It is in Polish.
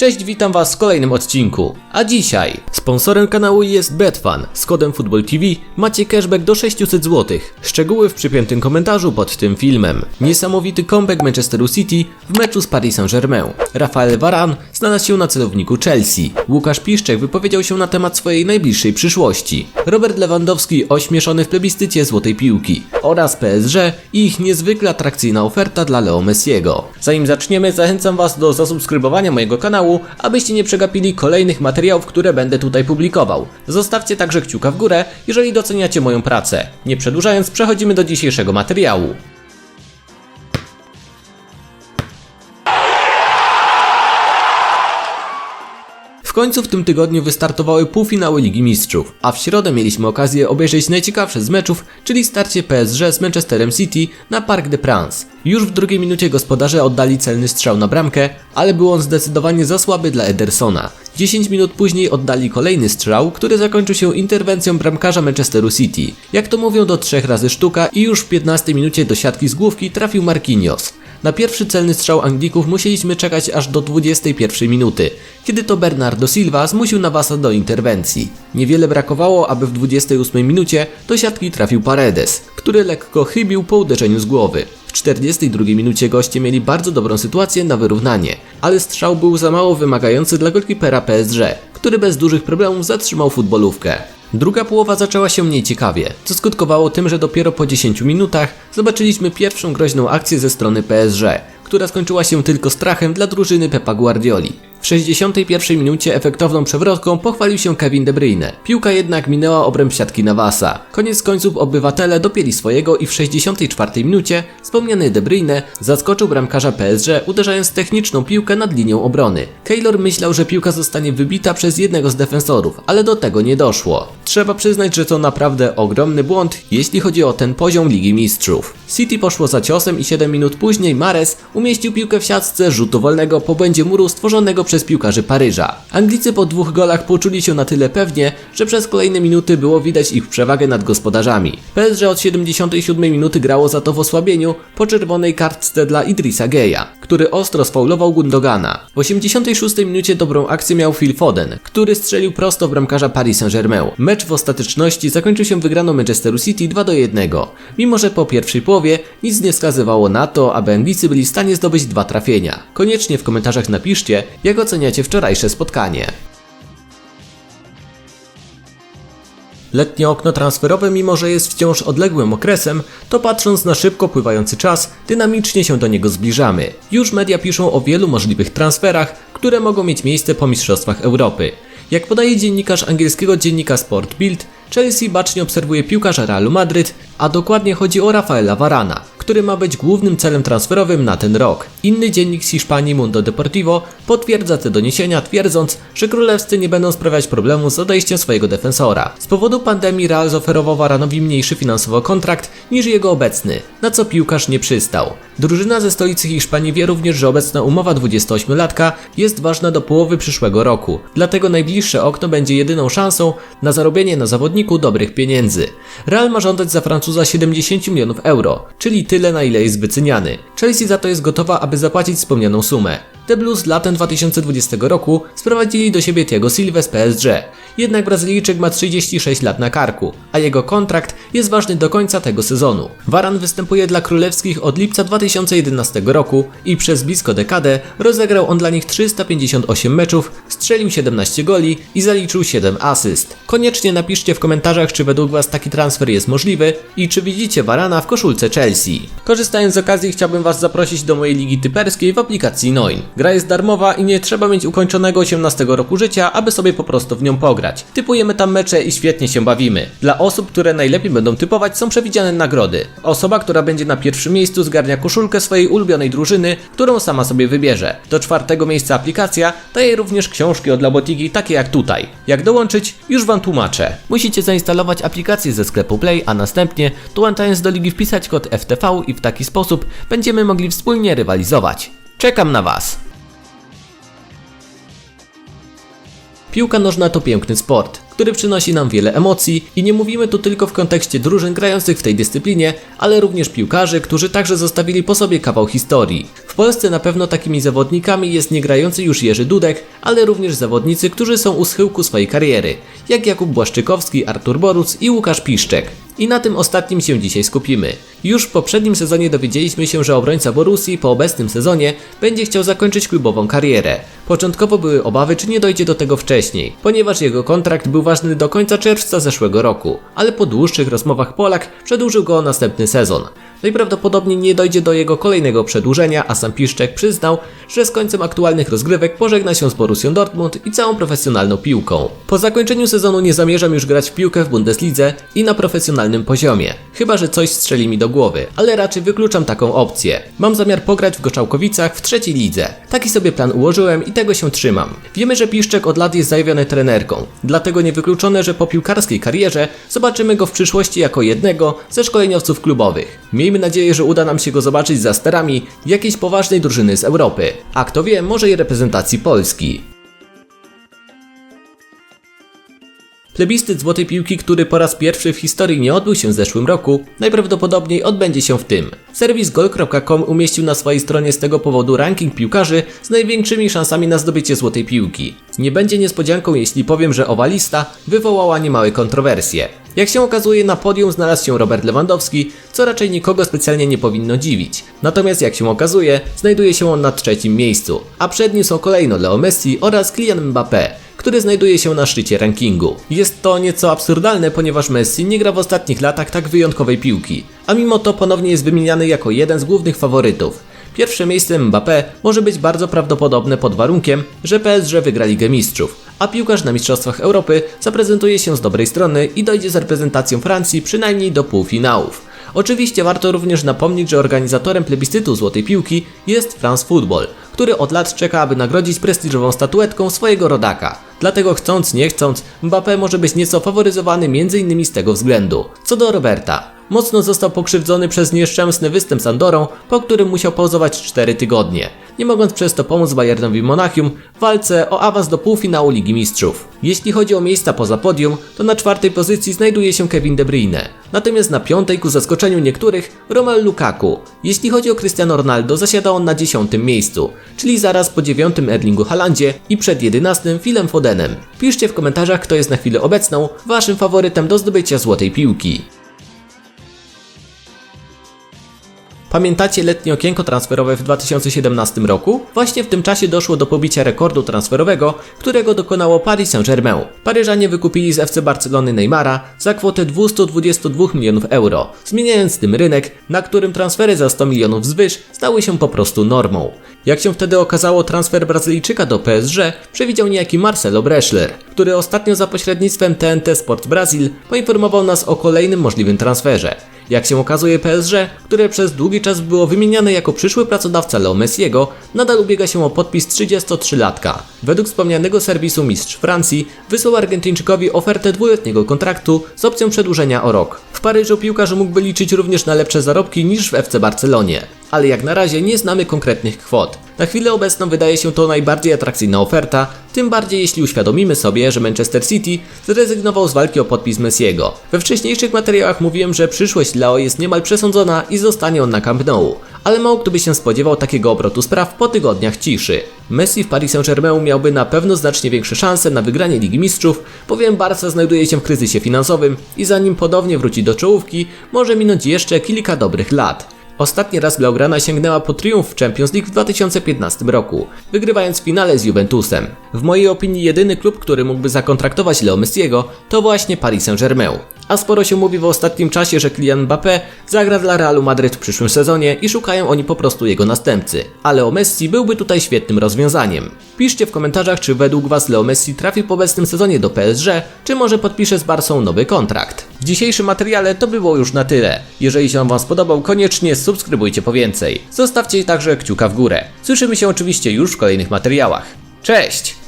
Cześć, witam Was w kolejnym odcinku. A dzisiaj sponsorem kanału jest Betfan. Z kodem FootballTV macie cashback do 600 zł. Szczegóły w przypiętym komentarzu pod tym filmem. Niesamowity comeback Manchesteru City w meczu z Paris Saint-Germain. Rafael Varane znalazł się na celowniku Chelsea. Łukasz Piszczek wypowiedział się na temat swojej najbliższej przyszłości. Robert Lewandowski ośmieszony w plebiscycie Złotej Piłki. Oraz PSG i ich niezwykle atrakcyjna oferta dla Leo Messiego. Zanim zaczniemy, zachęcam Was do zasubskrybowania mojego kanału, abyście nie przegapili kolejnych materiałów, które będę tutaj publikował. Zostawcie także kciuka w górę, jeżeli doceniacie moją pracę. Nie przedłużając, przechodzimy do dzisiejszego materiału. Końcu w tym tygodniu wystartowały półfinały Ligi Mistrzów, a w środę mieliśmy okazję obejrzeć najciekawsze z meczów, czyli starcie PSG z Manchesterem City na Parc des Princes. Już w drugiej minucie gospodarze oddali celny strzał na bramkę, ale był on zdecydowanie za słaby dla Edersona. 10 minut później oddali kolejny strzał, który zakończył się interwencją bramkarza Manchesteru City. Jak to mówią do trzech razy sztuka i już w 15 minucie do siatki z główki trafił Marquinhos. Na pierwszy celny strzał Anglików musieliśmy czekać aż do 21 minuty, kiedy to Bernardo Silva zmusił Navasa do interwencji. Niewiele brakowało, aby w 28 minucie do siatki trafił Paredes, który lekko chybił po uderzeniu z głowy. W 42 minucie goście mieli bardzo dobrą sytuację na wyrównanie, ale strzał był za mało wymagający dla golkipera PSG, który bez dużych problemów zatrzymał futbolówkę. Druga połowa zaczęła się mniej ciekawie, co skutkowało tym, że dopiero po 10 minutach zobaczyliśmy pierwszą groźną akcję ze strony PSG, która skończyła się tylko strachem dla drużyny Pepa Guardioli. W 61 minucie efektowną przewrotką pochwalił się Kevin De Bruyne. Piłka jednak minęła obręb siatki Navasa. Koniec końców obywatele dopięli swojego i w 64 minucie wspomniany De Bruyne zaskoczył bramkarza PSG uderzając techniczną piłkę nad linią obrony. Keylor myślał, że piłka zostanie wybita przez jednego z defensorów, ale do tego nie doszło. Trzeba przyznać, że to naprawdę ogromny błąd, jeśli chodzi o ten poziom Ligi Mistrzów. City poszło za ciosem i 7 minut później Mares umieścił piłkę w siatce rzutu wolnego po błędzie muru stworzonego przez piłkarzy Paryża. Anglicy po dwóch golach poczuli się na tyle pewnie, że przez kolejne minuty było widać ich przewagę nad gospodarzami. PSG od 77 minuty grało za to w osłabieniu po czerwonej kartce dla Idrissa Geja, który ostro sfaulował Gundogana. W 86 minucie dobrą akcję miał Phil Foden, który strzelił prosto w bramkarza Paris Saint-Germain. Mecz w ostateczności zakończył się wygraną Manchesteru City 2 do 1. Mimo, że po pierwszej połowie nic nie wskazywało na to, aby Anglicy byli w stanie zdobyć dwa trafienia. Koniecznie w komentarzach napiszcie, jak oceniacie wczorajsze spotkanie. Letnie okno transferowe, mimo że jest wciąż odległym okresem, to patrząc na szybko pływający czas, dynamicznie się do niego zbliżamy. Już media piszą o wielu możliwych transferach, które mogą mieć miejsce po Mistrzostwach Europy. Jak podaje dziennikarz angielskiego dziennika Sport Bild, Chelsea bacznie obserwuje piłkarza Realu Madryt, a dokładnie chodzi o Rafaela Varana, który ma być głównym celem transferowym na ten rok. Inny dziennik z Hiszpanii Mundo Deportivo potwierdza te doniesienia, twierdząc, że królewscy nie będą sprawiać problemu z odejściem swojego defensora. Z powodu pandemii Real zaoferował Varanowi mniejszy finansowo kontrakt niż jego obecny, na co piłkarz nie przystał. Drużyna ze stolicy Hiszpanii wie również, że obecna umowa 28-latka jest ważna do połowy przyszłego roku, dlatego najbliższe okno będzie jedyną szansą na zarobienie na zawodniku dobrych pieniędzy. Real ma żądać za Francuza 70 milionów euro, czyli tyle na ile jest wyceniany. Chelsea za to jest gotowa, aby zapłacić wspomnianą sumę. The Blues latem 2020 roku sprowadzili do siebie Thiago Silva z PSG. Jednak Brazylijczyk ma 36 lat na karku, a jego kontrakt jest ważny do końca tego sezonu. Varan występuje dla królewskich od lipca 2011 roku i przez blisko dekadę rozegrał on dla nich 358 meczów, strzelił 17 goli i zaliczył 7 asyst. Koniecznie napiszcie w komentarzach, czy według Was taki transfer jest możliwy i czy widzicie Varana w koszulce Chelsea. Korzystając z okazji chciałbym Was zaprosić do mojej ligi typerskiej w aplikacji Noin. Gra jest darmowa i nie trzeba mieć ukończonego 18 roku życia, aby sobie po prostu w nią pograć. Typujemy tam mecze i świetnie się bawimy. Dla osób, które najlepiej będą typować są przewidziane nagrody. Osoba, która będzie na pierwszym miejscu zgarnia koszulkę swojej ulubionej drużyny, którą sama sobie wybierze. Do czwartego miejsca aplikacja daje również książki od Labotigi, takie jak tutaj. Jak dołączyć? Już Wam tłumaczę. Musicie zainstalować aplikację ze sklepu Play, a następnie dołączając do ligi wpisać kod FTV i w taki sposób będziemy mogli wspólnie rywalizować. Czekam na Was! Piłka nożna to piękny sport, który przynosi nam wiele emocji i nie mówimy tu tylko w kontekście drużyn grających w tej dyscyplinie, ale również piłkarzy, którzy także zostawili po sobie kawał historii. W Polsce na pewno takimi zawodnikami jest niegrający już Jerzy Dudek, ale również zawodnicy, którzy są u schyłku swojej kariery, jak Jakub Błaszczykowski, Artur Boruc i Łukasz Piszczek. I na tym ostatnim się dzisiaj skupimy. Już w poprzednim sezonie dowiedzieliśmy się, że obrońca Borussii po obecnym sezonie będzie chciał zakończyć klubową karierę. Początkowo były obawy, czy nie dojdzie do tego wcześniej, ponieważ jego kontrakt był ważny do końca czerwca zeszłego roku, ale po dłuższych rozmowach Polak przedłużył go o następny sezon. Najprawdopodobniej nie dojdzie do jego kolejnego przedłużenia, a sam Piszczek przyznał, że z końcem aktualnych rozgrywek pożegna się z Borussią Dortmund i całą profesjonalną piłką. Po zakończeniu sezonu nie zamierzam już grać w piłkę w Bundeslidze i na profesjonalnym poziomie, chyba że coś strzeli mi do głowy, ale raczej wykluczam taką opcję. Mam zamiar pograć w Goczałkowicach w trzeciej lidze. Taki sobie plan ułożyłem i tego się trzymam. Wiemy, że Piszczek od lat jest zajawiony trenerką, dlatego niewykluczone, że po piłkarskiej karierze zobaczymy go w przyszłości jako jednego ze szkoleniowców klubowych. Miejmy nadzieję, że uda nam się go zobaczyć za sterami jakiejś poważnej drużyny z Europy, a kto wie, może i reprezentacji Polski. Plebiscyt Złotej Piłki, który po raz pierwszy w historii nie odbył się w zeszłym roku, najprawdopodobniej odbędzie się w tym. Serwis gol.com umieścił na swojej stronie z tego powodu ranking piłkarzy z największymi szansami na zdobycie Złotej Piłki. Nie będzie niespodzianką, jeśli powiem, że owa lista wywołała niemałe kontrowersje. Jak się okazuje, na podium znalazł się Robert Lewandowski, co raczej nikogo specjalnie nie powinno dziwić. Natomiast jak się okazuje, znajduje się on na trzecim miejscu, a przed nim są kolejno Leo Messi oraz Kylian Mbappé, który znajduje się na szczycie rankingu. Jest to nieco absurdalne, ponieważ Messi nie gra w ostatnich latach tak wyjątkowej piłki, a mimo to ponownie jest wymieniany jako jeden z głównych faworytów. Pierwsze miejsce Mbappé może być bardzo prawdopodobne pod warunkiem, że PSG wygra Ligę Mistrzów, a piłkarz na Mistrzostwach Europy zaprezentuje się z dobrej strony i dojdzie z reprezentacją Francji przynajmniej do półfinałów. Oczywiście warto również napomnieć, że organizatorem plebiscytu Złotej Piłki jest France Football, który od lat czeka, aby nagrodzić prestiżową statuetką swojego rodaka. Dlatego chcąc, nie chcąc, Mbappé może być nieco faworyzowany m.in. z tego względu. Co do Roberta. Mocno został pokrzywdzony przez nieszczęsny występ z Andorą, po którym musiał pauzować 4 tygodnie, nie mogąc przez to pomóc Bayernowi Monachium w walce o awans do półfinału Ligi Mistrzów. Jeśli chodzi o miejsca poza podium, to na czwartej pozycji znajduje się Kevin De Bruyne, natomiast na piątej ku zaskoczeniu niektórych Romelu Lukaku. Jeśli chodzi o Cristiano Ronaldo, zasiada on na dziesiątym miejscu, czyli zaraz po dziewiątym Erlingu Halandzie i przed jedenastym Philem Fodenem. Piszcie w komentarzach, kto jest na chwilę obecną waszym faworytem do zdobycia złotej piłki. Pamiętacie letnie okienko transferowe w 2017 roku? Właśnie w tym czasie doszło do pobicia rekordu transferowego, którego dokonało Paris Saint-Germain. Paryżanie wykupili z FC Barcelony Neymara za kwotę 222 milionów euro, zmieniając tym rynek, na którym transfery za 100 milionów wzwyż stały się po prostu normą. Jak się wtedy okazało, transfer Brazylijczyka do PSG przewidział niejaki Marcelo Breschler, który ostatnio za pośrednictwem TNT Sport Brazil poinformował nas o kolejnym możliwym transferze. Jak się okazuje PSG, które przez długi czas było wymieniane jako przyszły pracodawca Leo Messiego, nadal ubiega się o podpis 33-latka. Według wspomnianego serwisu mistrz Francji wysłał Argentyńczykowi ofertę dwuletniego kontraktu z opcją przedłużenia o rok. W Paryżu piłkarz mógłby liczyć również na lepsze zarobki niż w FC Barcelonie, ale jak na razie nie znamy konkretnych kwot. Na chwilę obecną wydaje się to najbardziej atrakcyjna oferta, tym bardziej jeśli uświadomimy sobie, że Manchester City zrezygnował z walki o podpis Messiego. We wcześniejszych materiałach mówiłem, że przyszłość Leo jest niemal przesądzona i zostanie on na Camp Nou, ale mało kto by się spodziewał takiego obrotu spraw po tygodniach ciszy. Messi w Paris Saint-Germain miałby na pewno znacznie większe szanse na wygranie Ligi Mistrzów, bowiem Barca znajduje się w kryzysie finansowym i zanim podobnie wróci do czołówki, może minąć jeszcze kilka dobrych lat. Ostatni raz Blaugrana sięgnęła po triumf w Champions League w 2015 roku, wygrywając w finale z Juventusem. W mojej opinii jedyny klub, który mógłby zakontraktować Leo Messiego, to właśnie Paris Saint-Germain. A sporo się mówi w ostatnim czasie, że Kylian Mbappé zagra dla Realu Madryt w przyszłym sezonie i szukają oni po prostu jego następcy. A Leo Messi byłby tutaj świetnym rozwiązaniem. Piszcie w komentarzach, czy według Was Leo Messi trafi po obecnym sezonie do PSG, czy może podpisze z Barsą nowy kontrakt. W dzisiejszym materiale to było już na tyle. Jeżeli się Wam spodobał, koniecznie subskrybujcie po więcej. Zostawcie także kciuka w górę. Słyszymy się oczywiście już w kolejnych materiałach. Cześć!